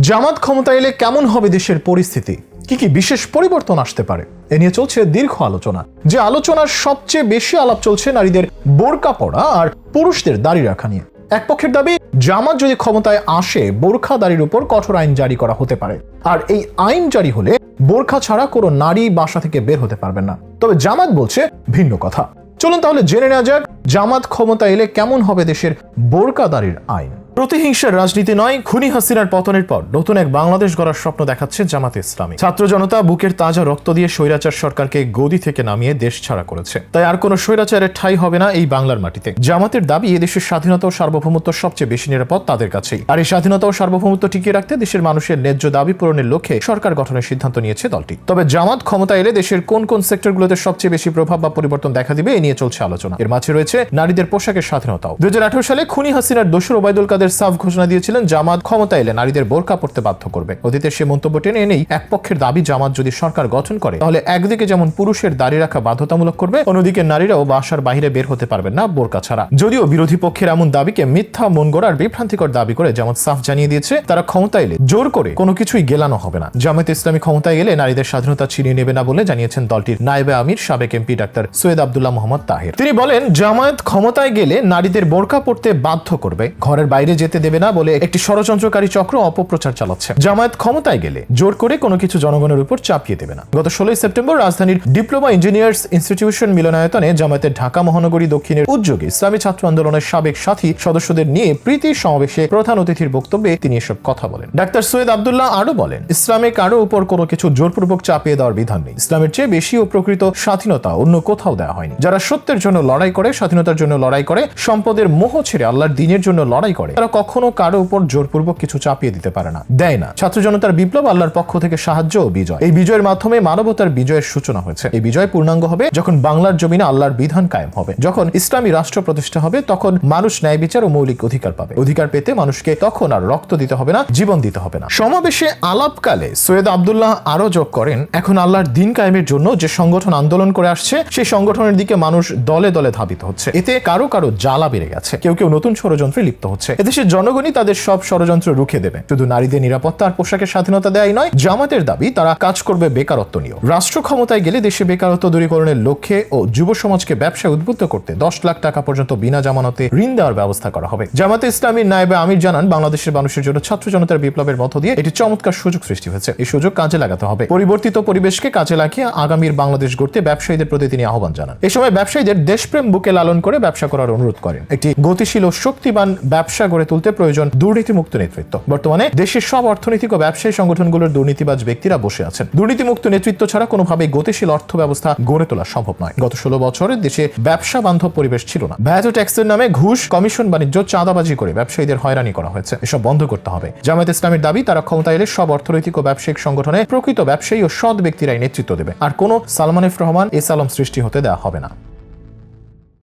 জামাত ক্ষমতা এলে কেমন হবে দেশের পরিস্থিতি? কি কি বিশেষ পরিবর্তন আসতে পারে? এ নিয়ে চলছে দীর্ঘ আলোচনা। যে আলোচনার সবচেয়ে বেশি আলাপ চলছে নারীদের বোরকা পড়া আর পুরুষদের দাড়ি রাখা নিয়ে। এক পক্ষের দাবি, জামাত যদি ক্ষমতায় আসে, বোরখা দাড়ির উপর কঠোর আইন জারি করা হতে পারে। আর এই আইন জারি হলে বোরখা ছাড়া কোনো নারী বাসা থেকে বের হতে পারবেন না। তবে জামাত বলছে, ভিন্ন কথা। চলুন তাহলে জেনে নেওয়া যাক, জামাত ক্ষমতা এলে কেমন হবে দেশের বোরকা দাড়ির আইন। প্রতিহিংসার রাজনীতি নয়, খুনি হাসিনার পতনের পর নতুন এক বাংলাদেশ গড়ার স্বপ্ন দেখাচ্ছে জামাত ইসলামী। ছাত্র জনতা বুকের তাজা রক্ত দিয়ে স্বৈরাচার সরকারকে গদি থেকে নামিয়ে দেশ ছাড়া করেছে। তাই আর কোনো স্বৈরাচারের ঠাই হবে না এই বাংলার মাটিতে। জামাতের দাবি, এদেশের স্বাধীনতা ও সার্বভৌমত্ব সবচেয়ে বেশি নিরাপদ তাদের কাছেই। আর এই স্বাধীনতা ও সার্বভৌমত্ব টিকিয়ে রাখতে দেশের মানুষের ন্যায্য দাবি পূরণের লক্ষ্যে সরকার গঠনের সিদ্ধান্ত নিয়েছে দলটি। তবে জামাত ক্ষমতা এলে দেশের কোন কোন সেক্টরগুলোতে সবচেয়ে বেশি প্রভাব বা পরিবর্তন দেখা দিবে, এ নিয়ে চলছে আলোচনা। এর মাঝে রয়েছে নারীদের পোশাকের স্বাধীনতাও। দু হাজার আঠারো সালে খুনি হাসিনার দোসর ওবায়দুল কাদের সাফ ঘোষণা দিয়েছিলেন জামাত, ক্ষমতা এলে নারীদের বোরকা পড়তে বাধ্য করবে। অতীতের সে মন্তব্য টেনে এনেই এক পক্ষের দাবি জামাত যদি সরকার গঠন করে, তাহলে একদিকে যেমন পুরুষের দাড়ি রাখা বাধ্যতামূলক করবে, অন্যদিকে নারীরাও বাসার বাইরে বের হতে পারবেন না বোরকা ছাড়া। যদিও বিরোধী পক্ষের এমন দাবিকে মিথ্যা মন গড়ার বিভ্রান্তিকর দাবি করে জামাত সাফ জানিয়ে দিয়েছে, তারা ক্ষমতা এলে জোর করে কোনো কিছুই গেলানো হবে না। জামাত ইসলামী ক্ষমতায় এলে নারীদের স্বাধীনতা ছিনিয়ে নেবে না বলে জানিয়েছেন দলটির নায়েবে আমির, সাবেক এমপি ডাক্তার সৈয়দ আব্দুল্লাহ মোহাম্মদ তাহের। তিনি বলেন, জামায়াত ক্ষমতায় গেলে নারীদের বোরকা পড়তে বাধ্য করবে। ঘরের বাইরে যেতে দেবে না বলে একটি ষড়যন্ত্রকারী চক্র অপপ্রচার চালাচ্ছে। জামায়াত ক্ষমতায় গেলে জোর করে কোনো কিছু জনগণের উপর চাপিয়ে দেবে না। গত ষোলোই সেপ্টেম্বর রাজধানীর ডিপ্লোমা ইঞ্জিনিয়ার্স ইনস্টিটিউশন মিলনায়তনে জামায়াতের ঢাকা মহানগরী দক্ষিণের উদ্যোগে ইসলামী ছাত্র আন্দোলনের সাবেক সাথী সদস্যদের নিয়ে প্রীতি সমাবেশে প্রধান অতিথির বক্তব্যে তিনি এসব কথা বলেন। ডাক্তার সৈয়দ আবদুল্লাহ আরও বলেন ইসলামে কারও উপর কোনো কিছু জোরপূর্বক চাপিয়ে দেওয়ার বিধান নেই। ইসলামের চেয়ে বেশি ও প্রকৃত স্বাধীনতা অন্য কোথাও দেওয়া হয়নি। যারা সত্যের জন্য লড়াই করে, স্বাধীনতার জন্য লড়াই করে, সম্পদের মোহ ছেড়ে আল্লাহর দিনের জন্য লড়াই করে, তারা কখনো কারও উপর জোরপূর্বক কিছু চাপিয়ে দিতে পারে না। দেয় না। ছাত্র জনতার বিপ্লব আল্লাহর পক্ষ থেকে সাহায্য ও বিজয়। এই বিজয়ের মাধ্যমে মানবতার বিজয়ের সূচনা হয়েছে। এই বিজয় পূর্ণাঙ্গ হবে যখন বাংলার জমিনে আল্লাহর বিধান কায়েম হবে। যখন ইসলামী রাষ্ট্র প্রতিষ্ঠা হবে, তখন মানুষ ন্যায় বিচার ও মৌলিক অধিকার পাবে। অধিকার পেতে মানুষকে তখন আর রক্ত দিতে হবে না, জীবন দিতে হবে না। সমাবেশে আলাপকালে সৈয়দ আব্দুল্লাহ আরও যোগ করেন, এখন আল্লাহর দিন কায়েমের জন্য যে সংগঠন আন্দোলন করে আসছে সেই সংগঠনের দিকে মানুষ দলে দলে ধাবিত হচ্ছে। এতে কারও কারও জ্বালা বেড়ে গেছে। কেউ কেউ নতুন ষড়যন্ত্রে লিপ্ত হচ্ছে। এদেশের জনগণই তাদের সব ষড়যন্ত্র রুখে দেবে। শুধু নারীদের নিরাপত্তা আর পোশাকের স্বাধীনতা দেয় নয়, জামাতের দাবি, তারা কাজ করবে বেকারত্ব নিয়েও। রাষ্ট্র ক্ষমতায় গেলে দেশে বেকারত্ব দূরীকরণের লক্ষ্যে ও যুব সমাজকে ব্যবসায় উদ্বুদ্ধ করতে দশ লাখ টাকা পর্যন্ত বিনা জামানতে ঋণ দেওয়ার ব্যবস্থা করা হবে। জামাতে ইসলামীর নায়েবে আমির জানান, বাংলাদেশের মানুষের জন্য ছাত্র জনতার বিপ্লবের মধ্য দিয়ে একটি চমৎকার সুযোগ সৃষ্টি হয়েছে। এই সুযোগ কাজে লাগাতে হবে। পরিবর্তিত পরিবেশকে কাজে লাগিয়ে আগামীর বাংলাদেশ গড়তে ব্যবসায়ীদের প্রতি তিনি আহ্বান জানান। এ সময় ব্যবসায়ীদের দেশপ্রেম বুকে লালন করে ব্যবসা করার অনুরোধ করেন। একটি গতিশীল ও শক্তিবান ব্যবসা গড়ে তুলতে প্রয়োজন দুর্নীতিমুক্ত নেতৃত্ব। বর্তমানে দেশের সব অর্থনৈতিক ও ব্যবসায়ী সংগঠনগুলোর দুর্নীতিবাজ ব্যক্তিরা বসে আছেন। দুর্নীতিমুক্ত নেতৃত্ব ছাড়া কোনোভাবেই গতিশীল অর্থ ব্যবস্থা গড়ে তোলা সম্ভব নয়। গত ষোলো বছরে দেশে ব্যবসা বান্ধব পরিবেশ ছিল না। ও ট্যাক্সের নামে ঘুষ, কমিশন, বাণিজ্য, চাঁদাবাজি করে ব্যবসায়ীদের হয়রানি করা হয়েছে। এসব বন্ধ করতে হবে। জামায়াত ইসলামের দাবি, তারা ক্ষমতা এলে সব অর্থনৈতিক ও ব্যবসায়িক সংগঠনে প্রকৃত ব্যবসায়ী ও সৎ ব্যক্তিরাই নেতৃত্ব দেবে। আর কোনো সালমান রহমান এস আলম সৃষ্টি হতে দেওয়া হবে না।